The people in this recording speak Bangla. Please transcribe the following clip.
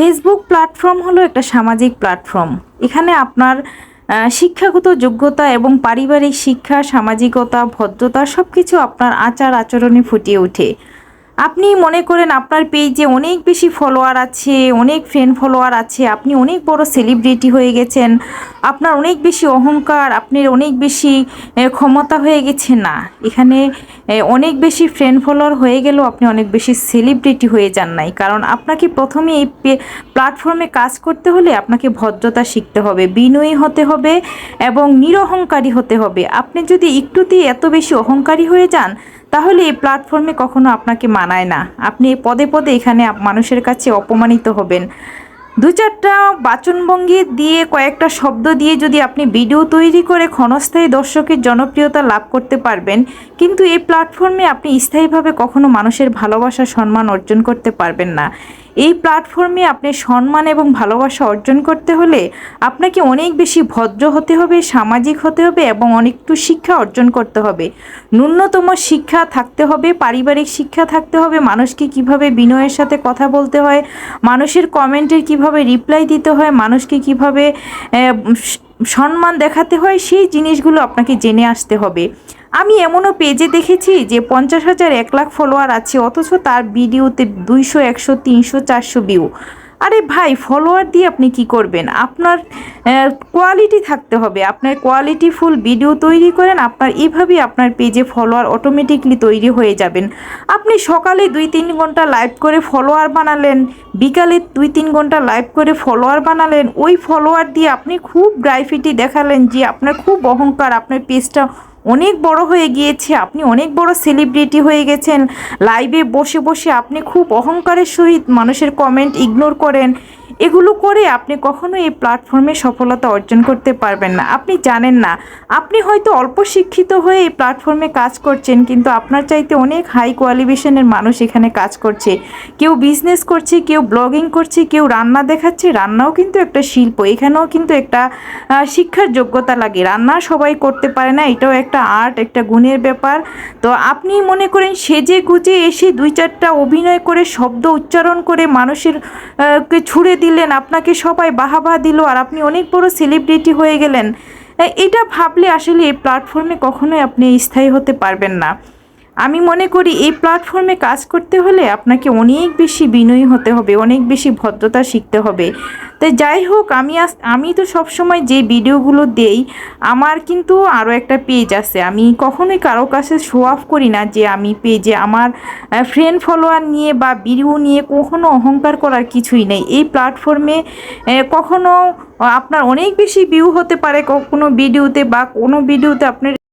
ফেসবুক প্ল্যাটফর্ম হলো একটা সামাজিক প্ল্যাটফর্ম এখানে আপনার শিক্ষাগত যোগ্যতা এবং পারিবারিক শিক্ষা, সামাজিকতা, ভদ্রতা সব কিছু আপনার আচার আচরণে ফুটিয়ে ওঠে। আপনি মনে করেন আপনার পেজে অনেক বেশি ফলোয়ার আছে, অনেক ফ্রেন্ড ফলোয়ার আছে, আপনি অনেক বড় সেলিব্রিটি হয়ে গেছেন, আপনার অনেক বেশি অহংকার, আপনার অনেক বেশি ক্ষমতা হয়ে গেছে না। এখানে অনেক বেশি ফ্রেন্ড ফলোয়ার হয়ে গেলেও আপনি অনেক বেশি সেলিব্রিটি হয়ে যান নাই। কারণ আপনাকে প্রথমে এই প্ল্যাটফর্মে কাজ করতে হলে আপনাকে ভদ্রতা শিখতে হবে, বিনয়ী হতে হবে এবং নিরহংকারী হতে হবে। আপনি যদি একটুতেই এত বেশি অহংকারী হয়ে যান তাহলে এই প্ল্যাটফর্মে কখনো আপনাকে মানায় না। আপনি পদে পদে এখানে মানুষের কাছে অপমানিত হবেন। দু চারটা বাচনভঙ্গি দিয়ে কয়েকটা শব্দ দিয়ে যদি আপনি ভিডিও তৈরি করে ক্ষণস্থায়ী দর্শকের জনপ্রিয়তা লাভ করতে পারবেন, কিন্তু এই প্ল্যাটফর্মে আপনি স্থায়ীভাবে কখনো মানুষের ভালোবাসা, সম্মান অর্জন করতে পারবেন না। এই প্ল্যাটফর্মে আপনি সম্মান এবং ভালোবাসা অর্জন করতে হলে আপনাকে অনেক বেশি ভদ্র হতে হবে, সামাজিক হতে হবে এবং অনেকটু শিক্ষা অর্জন করতে হবে। ন্যূনতম শিক্ষা থাকতে হবে, পারিবারিক শিক্ষা থাকতে হবে, মানুষকে কীভাবে বিনয়ের সাথে কথা বলতে হয়, মানুষের কমেন্টের কীভাবে রিপ্লাই দিতে হয়, মানুষকে কীভাবে সম্মান দেখাতে হয়, সেই জিনিসগুলো আপনাকে জেনে আসতে হবে। আমি এমনও পেজে দেখেছি যে পঞ্চাশ হাজার এক লাখ ফলোয়ার আছে, অথচ তার ভিডিওতে দুইশো, একশো, তিনশো, চারশো ভিউ আরে ভাই ফলোয়ার দিয়ে আপনি কি করবেন? আপনার কোয়ালিটি থাকতে হবে। আপনার কোয়ালিটি ফুল ভিডিও তৈরি করেন, আপনার এভাবেই আপনার পেজে ফলোয়ার অটোমেটিকলি তৈরি হয়ে যাবেন। আপনি সকালে দুই তিন ঘণ্টা লাইভ করে ফলোয়ার বানালেন, বিকালে দুই তিন ঘণ্টা লাইভ করে ফলোয়ার বানালেন, ওই ফলোয়ার দিয়ে আপনি খুব গ্রাইফিটি দেখালেন যে আপনার খুব অহংকার, আপনার পেজটা অনেক বড় হয়ে গিয়েছে, আপনি অনেক বড় সেলিব্রিটি হয়ে গেছেন। লাইভে বসে বসে আপনি খুব অহংকারের সহিত মানুষের কমেন্ট ইগনোর করেন। এগুলো করে আপনি কখনো এই প্ল্যাটফর্মে সফলতা অর্জন করতে পারবেন না। আপনি জানেন না। আপনি হয়তো অল্প শিক্ষিত হয়ে এই প্ল্যাটফর্মে কাজ করছেন, কিন্তু আপনার চাইতে অনেক হাই কোয়ালিফিকেশনের মানুষ এখানে কাজ করছে। কেউ বিজনেস করছে, কেউ ব্লগিং করছে, কেউ রান্না দেখাচ্ছে, রান্নাও কিন্তু একটা শিল্প। এখানেও কিন্তু একটা শিক্ষার যোগ্যতা লাগে। রান্না সবাই করতে পারে না, এটাও একটা আর্ট একটা গুণের ব্যাপার। তো আপনি মনে করেন সেজে গুজে এসে দুই চারটা অভিনয় করে, শব্দ উচ্চারণ করে মানুষের কে ছুড়ে দিলেন, আপনাকে সবাই বাহাবা দিল আর আপনি অনেক বড় সেলিব্রিটি হয়ে গেলেন। এটা ভাবলে আসলে এই প্ল্যাটফর্মে কখনোই আপনি স্থায়ী হতে পারবেন না। আমি মনে করি এই প্ল্যাটফর্মে কাজ করতে হলে আপনাকে অনেক বেশি বিনয়ী হতে হবে, অনেক বেশি ভদ্রতা শিখতে হবে। তো যাই হোক, আমি আস আমি তো সবসময় যে ভিডিওগুলো দেই, আমার কিন্তু আরও একটা পেজ আছে। আমি কখনোই কারও কাছে শো অফ করি না যে আমি পেজে আমার ফ্রেন্ড ফলোয়ার নিয়ে বা ভিডিও নিয়ে কখনো অহংকার করার কিছুই নেই। এই প্ল্যাটফর্মে কখনো আপনার অনেক বেশি ভিউ হতে পারে কোনো ভিডিওতে বা কোনো ভিডিওতে আপনার